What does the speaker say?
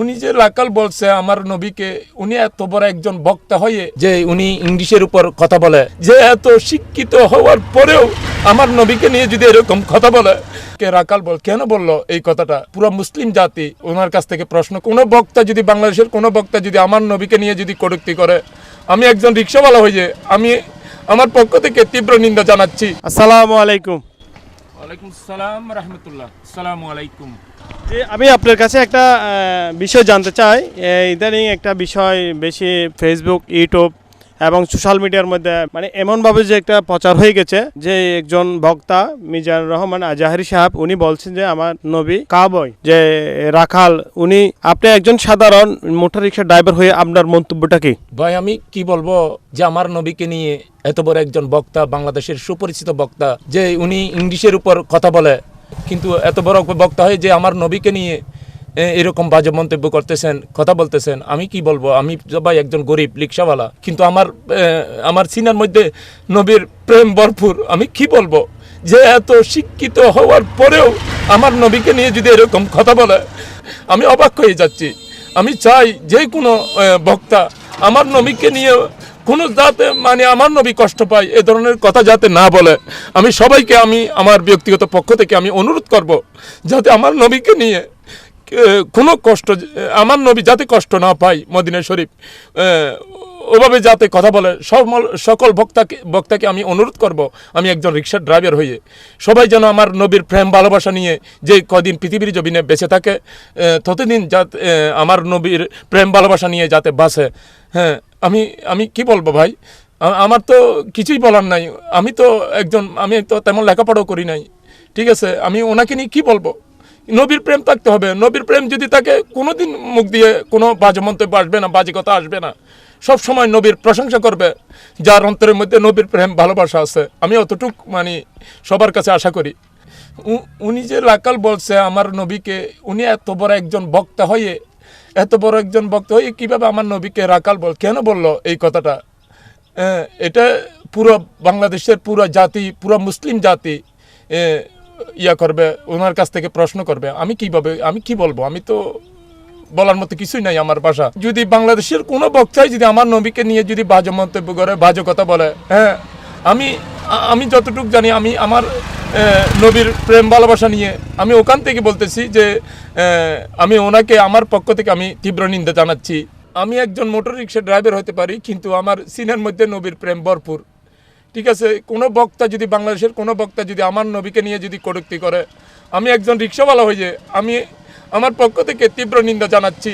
উনি যে লাকাল বলছে, আমার নবীকে, উনি এত বড় একজন বক্তা হয়ে যে উনি ইংলিশের উপর কথা বলে। যে এত শিক্ষিত হওয়ার পরেও আমার নবীকে নিয়ে যদি এরকম কথা বলে, কে রাকাল বল, কেন বলল এই কথাটা? পুরো মুসলিম জাতি ওনার কাছ থেকে প্রশ্ন। কোনো বক্তা যদি, বাংলাদেশের কোনো বক্তা যদি আমার নবীকে নিয়ে যদি কটূক্তি করে, আমি একজন রিক্সাওয়ালা হয়ে আমি আমার পক্ষ থেকে তীব্র নিন্দা জানাচ্ছি। আসসালামু আলাইকুম। ওয়ালাইকুম সালাম রহমতুল্লাহ। আসসালামু আলাইকুম। যে আমি আপনার কাছে একটা বিষয় জানতে চাই। ইদানিং একটা বিষয় বেশি ফেসবুক ইউটিউব এবং সোশ্যাল মিডিয়ার মধ্যে মানে এমনভাবে যে একটা প্রচার হয়ে গেছে যে একজন বক্তা মিজান রহমান আজাহারি সাহেব, উনি বলছেন যে আমার নবী কাবয়, যে রাখাল, উনি, আপনি একজন সাধারণ মোটর রিক্সা ড্রাইভার হয়ে আপনার মন্তব্যটা কি? ভাই, আমি কি বলব যে আমার নবীকে নিয়ে এত বড় একজন বক্তা, বাংলাদেশের সুপরিচিত বক্তা, যে উনি ইংলিশের উপর কথা বলে, কিন্তু এত বড় বক্তা হয় যে আমার নবীকে নিয়ে এরকম বাজে মন্তব্য করতেছেন, কথা বলতেছেন, আমি কি বলব? আমি ভাই একজন গরিব, রিক্সাওয়ালা, কিন্তু আমার আমার সিনার মধ্যে নবীর প্রেম ভরপুর। আমি কি বলব? যে এত শিক্ষিত হওয়ার পরেও আমার নবীকে নিয়ে যদি এরকম কথা বলে, আমি অবাক হয়ে যাচ্ছি। আমি চাই যে কোনো বক্তা আমার নবীকে নিয়ে কোনো যাতে মানে আমার নবী কষ্ট পায়, এ ধরনের কথা যাতে না বলে। আমি সবাইকে আমি, আমার ব্যক্তিগত পক্ষ থেকে আমি অনুরোধ করব, যাতে আমার নবীকে নিয়ে কোনো কষ্ট, আমার নবী যাতে কষ্ট না পায় মদিনা শরীফ ওভাবে যাতে কথা বলে, সমল- সকল বক্তাকে বক্তাকে আমি অনুরোধ করব, আমি একজন রিক্সার ড্রাইভার হয়ে, সবাই যেন আমার নবীর প্রেম, ভালোবাসা নিয়ে যে কদিন পৃথিবীর জমিনে বেঁচে থাকে ততদিন যাতে আমার নবীর প্রেম, ভালোবাসা নিয়ে যাতে বাঁচে। হ্যাঁ আমি আমি কি বলব ভাই? আমার তো কিছুই বলার নাই। আমি তো একজন, আমি তো তেমন লেখাপড়াও করি নাই। ঠিক আছে, আমি ওনাকে নিয়ে কী বলব? নবীর প্রেম থাকতে হবে। নবীর প্রেম যদি তাকে কোনোদিন মুখ দিয়ে কোনো বাজে মন্তব্য আসবে না, বাজে কথা আসবে না, সব সময় নবীর প্রশংসা করবে, যার অন্তরের মধ্যে নবীর প্রেম, ভালোবাসা আছে। আমি অতটুক মানে সবার কাছে আশা করি। উনি যে লাকাল বলছে, আমার নবীকে, উনি এত বড় একজন বক্তা হয়ে, এত বড় একজন বক্তা হয়ে কীভাবে আমার নবীকে রাকাল বল, কেন বলল এই কথাটা? এটা পুরো বাংলাদেশের পুরো জাতি, পুরো মুসলিম জাতি ইয়া করবে, ওনার কাছ থেকে প্রশ্ন করবে, আমি কীভাবে, আমি কি বলব? আমি তো বলার মতো কিছুই নাই আমার ভাষা। যদি বাংলাদেশের কোনো বক্তাই যদি আমার নবীকে নিয়ে যদি বাজে মন্তব্য করে, বাজে কথা বলে হ্যাঁ আমি আমি যতটুকু জানি, আমি আমার নবীর প্রেম, ভালোবাসা নিয়ে, আমি ওখান থেকে বলতেছি যে আমি ওনাকে, আমার পক্ষ থেকে আমি তীব্র নিন্দা জানাচ্ছি। আমি একজন মোটর রিক্সা ড্রাইভার হতে পারি, কিন্তু আমার সিনের মধ্যে নবীর প্রেম ভরপুর। ঠিক আছে, কোনো বক্তা যদি বাংলাদেশের, কোনো বক্তা যদি আমার নবীকে নিয়ে যদি কটুক্তি করে, আমি একজন রিক্সাওয়ালা হয়ে যে, আমি আমার পক্ষ থেকে তীব্র নিন্দা জানাচ্ছি।